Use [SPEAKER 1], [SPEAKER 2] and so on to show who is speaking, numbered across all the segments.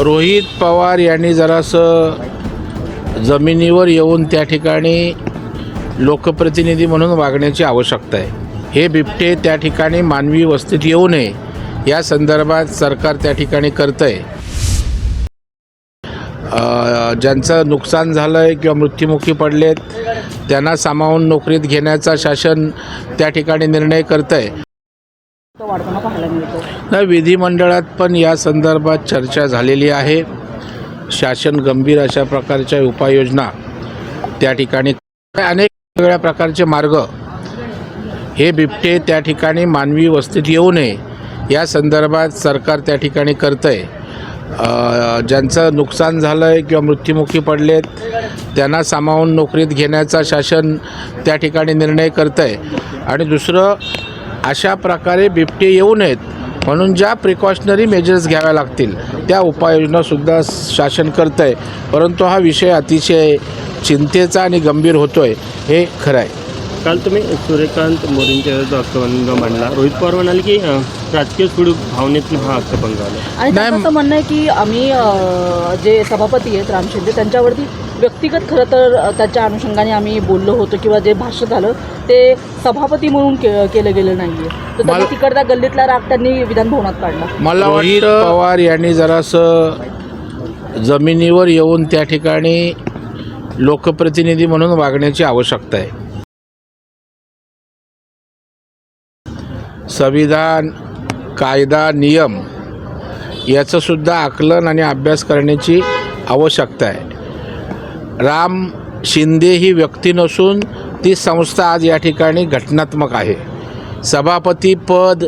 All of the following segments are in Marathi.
[SPEAKER 1] रोहित पवार यांनी जरासं जमिनीवर येऊन त्या ठिकाणी लोकप्रतिनिधी म्हणून वागण्याची आवश्यकता आहे. हे बिबटे त्या ठिकाणी मानवी वस्तीत येऊ नये या संदर्भात सरकार त्या ठिकाणी करतं आहे ज्यांचं नुकसान झालं आहे किंवा मृत्युमुखी पडलेत त्यांना सामावून नोकरीत घेण्याचा शासन त्या ठिकाणी निर्णय करतं आहे
[SPEAKER 2] वाढताना पाहायला मिळतो.
[SPEAKER 1] नाही विधिमंडळात पण या संदर्भात चर्चा झालेली आहे. शासन गंभीर अशा प्रकारच्या उपाययोजना त्या ठिकाणी अनेक वेगळ्या प्रकारचे मार्ग हे बिबटे त्या ठिकाणी मानवी वस्तीत येऊ नये या संदर्भात सरकार त्या ठिकाणी करतं आहे ज्यांचं नुकसान झालं आहे किंवा मृत्युमुखी पडलेत त्यांना सामावून नोकरीत घेण्याचा शासन त्या ठिकाणी निर्णय करतं आहे आणि दुसरं अशा प्रकारे बिबटे येऊ नयेत. म्हणून ज्या प्रिकॉशनरी मेजर्स घ्याव्या लागतील त्या उपाययोजनासुद्धा शासन करतं आहे परंतु हा विषय अतिशय चिंतेचा आणि गंभीर होतो आहे हे खरं आहे.
[SPEAKER 3] काल तुम्ही सूर्यकांत मोदींच्या विरुद्ध हक्कभंग मांडला. रोहित पवार म्हणाले की राजकीय सुडू भावनेतून हा हक्कभंग आला
[SPEAKER 2] आणि त्यांचं म्हणणं आहे की आम्ही जे सभापती आहेत राम शिंदे त्यांच्यावरती व्यक्तिगत खरं तर त्याच्या अनुषंगाने आम्ही बोललो होतो किंवा जे भाष्य झालं ते सभापती म्हणून के केलं गेलं नाही आहे तर त्यांनी
[SPEAKER 1] मला-
[SPEAKER 2] तिकडचा गल्लीतला राग त्यांनी विधानभवनात काढला.
[SPEAKER 1] मला रोहित पवार यांनी जरासं जमिनीवर येऊन त्या ठिकाणी लोकप्रतिनिधी म्हणून वागण्याची आवश्यकता आहे. संविधान कायदा नियम याचंसुद्धा आकलन आणि अभ्यास करण्याची आवश्यकता आहे. राम शिंदे ही व्यक्ती नसून ती संस्था आज या ठिकाणी घटनात्मक आहे. सभापती पद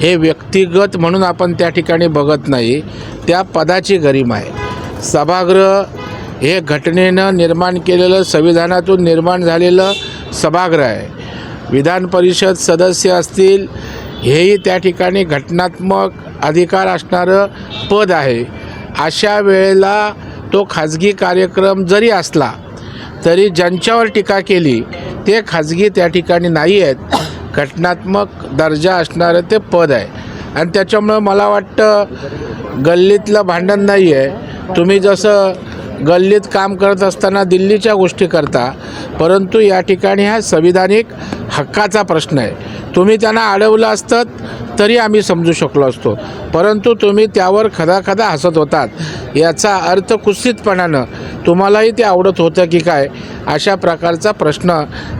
[SPEAKER 1] हे व्यक्तिगत म्हणून आपण त्या ठिकाणी बघत नाही त्या पदाची गरिमा आहे. सभागृह हे घटनेनं निर्माण केलेलं संविधानातून निर्माण झालेलं सभागृह आहे. विधान परिषद सदस्य असतील हेही त्या ठिकाणी घटनात्मक अधिकार असणारं पद आहे. अशा वेळेला तो खाजगी कार्यक्रम जरी असला तरी ज्यांच्यावर टीका केली ते खाजगी त्या ठिकाणी नाही आहेत. घटनात्मक दर्जा असणारं ते पद आहे. आणि त्याच्यामुळं मला वाटतं गल्लीतलं भांडण नाही आहे तुम्ही जसं गल्लीत काम करत असताना दिल्लीच्या गोष्टी करता परंतु या ठिकाणी हा संविधानिक हक्काचा प्रश्न आहे. तुम्ही त्यांना अडवलं असतं तरी आम्ही समजू शकलो असतो. परंतु तुम्ही त्यावर खदाखदा हसत होतात. याचा अर्थ कुत्सितपणानं तुम्हालाही ते आवडत होतं की काय? अशा प्रकारचा प्रश्न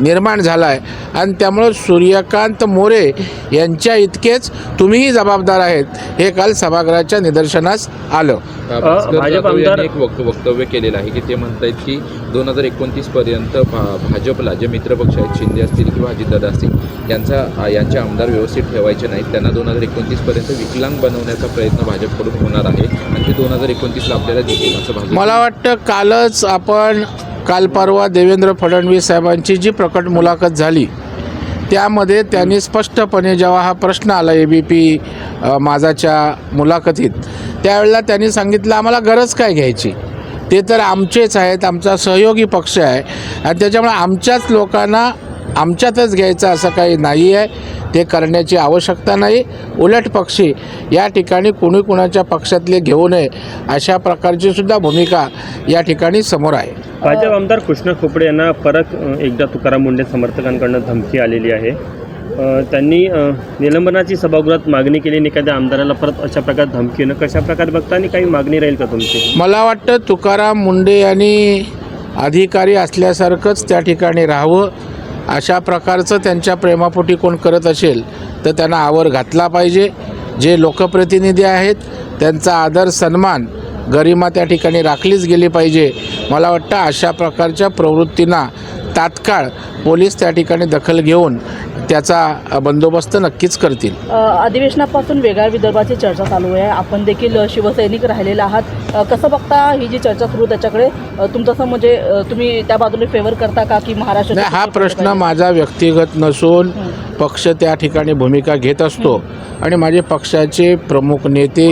[SPEAKER 1] निर्माण झाला आहे आणि त्यामुळं सूर्यकांत मोरे यांच्या इतकेच तुम्हीही जबाबदार आहेत. हे काल सभागृहाच्या निदर्शनास आलं.
[SPEAKER 3] भाजप आमदार-
[SPEAKER 4] एक वक्त वक्तव्य केलेलं आहे की ते म्हणतायत की दोन हजार एकोणतीस पर्यंत भा भाजपला जे मित्रपक्ष आहेत शिंदे असतील किंवा अजितदादा असतील यांचा यांचे आमदार व्यवस्थित ठेवायचे नाहीत. त्यांना दोन हजार एकोणतीसपर्यंत विकलांग बनवण्याचा प्रयत्न भाजपकडून होणार आहे. आणि ते दोन हजार एकोणतीसला आपल्याला दिसेल असं भाजप
[SPEAKER 1] मला वाटतं कालच आपण काल परवा देवेंद्र फडणवीस साहेबांची जी प्रकट मुलाखत झाली त्यामध्ये त्यांनी स्पष्टपणे जेव्हा हा प्रश्न आला ए बी पी माझाच्या मुलाखतीत त्यावेळेला त्यांनी सांगितलं आम्हाला गरज काय घ्यायची? ते तर आमचेच आहेत आमचा सहयोगी पक्ष आहे. आणि त्याच्यामुळे आमच्याच लोकांना आमच्यातच घ्यायचं असं काही नाही आहे ते करण्याची आवश्यकता नाही. उलट पक्षी या ठिकाणी कुणी कुणाच्या पक्षातले घेऊ नये अशा प्रकारची सुद्धा भूमिका या ठिकाणी समोर आहे.
[SPEAKER 3] भाजप आमदार कृष्ण खोपडे यांना परत अं, एकदा तुकाराम मुंडे समर्थकांकडनं धमकी आलेली आहे. अं, त्यांनी अं, निलंबनाची सभागृहात मागणी केली आणि एखाद्या आमदाराला परत अशा प्रकारे धमकी येणं कशा प्रकारे बघता आणि काही मागणी राहील का तुमची?
[SPEAKER 1] मला वाटतं तुकाराम मुंडे यांनी अधिकारी असल्यासारखंच त्या ठिकाणी राहावं. अशा प्रकारचं त्यांच्या प्रेमापोटी कोण करत असेल तर त्यांना आवर घातला पाहिजे. जे लोकप्रतिनिधी आहेत त्यांचा आदर सन्मान गरिमा त्या ठिकाणी राखलीच गेली पाहिजे. मला वाटतं अशा प्रकारच्या प्रवृत्तींना तात्काळ पोलीस त्या ठिकाणी दखल घेऊन त्याचा बंदोबस्त नक्कीच करतील.
[SPEAKER 2] अधिवेशनापासून वेगळ्या विदर्भाची चर्चा चालू आहे. आपण देखील शिवसैनिक राहिलेला आहात. कसं बघता ही जी चर्चा सुरू त्याच्याकडे? तुमचं असं म्हणजे तुम्ही त्या बाजूने फेवर करता का की महाराष्ट्र
[SPEAKER 1] हा प्रश्न माझा व्यक्तिगत नसून पक्ष त्या ठिकाणी भूमिका घेत असतो. आणि माझे पक्षाचे प्रमुख नेते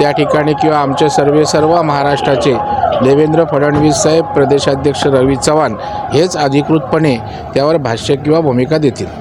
[SPEAKER 1] त्या ठिकाणी किंवा आमचे सर्वे सर्व महाराष्ट्राचे देवेंद्र फडणवीस साहेब प्रदेशाध्यक्ष रवी चव्हाण हेच अधिकृतपणे त्यावर भाष्य किंवा भूमिका देतील.